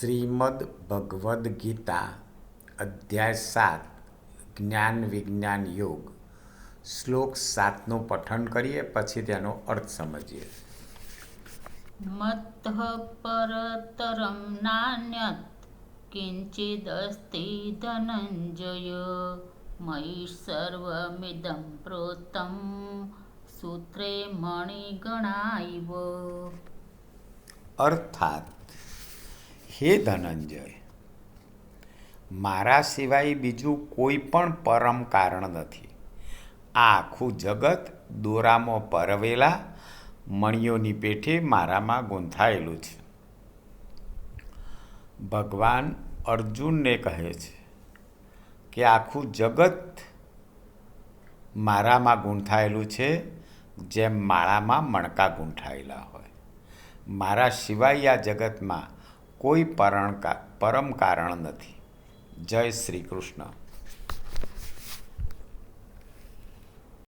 શ્રીમદ ભગવદ્ ગીતા અધ્યાય સાત જ્ઞાન વિજ્ઞાન યોગ. શ્લોક સાતનું પઠન કરીએ પછી તેનો અર્થ સમજીએ. મત પરતરમ નાન્યત કિંચિદ કિંચિદસ્તિ ધનંજય મયि સર્વમિદમ પ્રોતમ સૂત્રે મણિગણાઈવ અર્થાત હે ધનંજય, મારા સિવાય બીજું કોઈ પણ પરમ કારણ નથી. આ આખું જગત દોરામાં પરવેલા મણિયોની પેઠે મારામાં ગૂંથાયેલું છે. ભગવાન અર્જુનને કહે છે કે આખું જગત મારામાં ગૂંથાયેલું છે, જેમ માળામાં મણકા ગૂંથાયેલા હોય. મારા સિવાય આ જગતમાં કોઈ પરણ પરમ કારણ નથી. જય શ્રી કૃષ્ણ.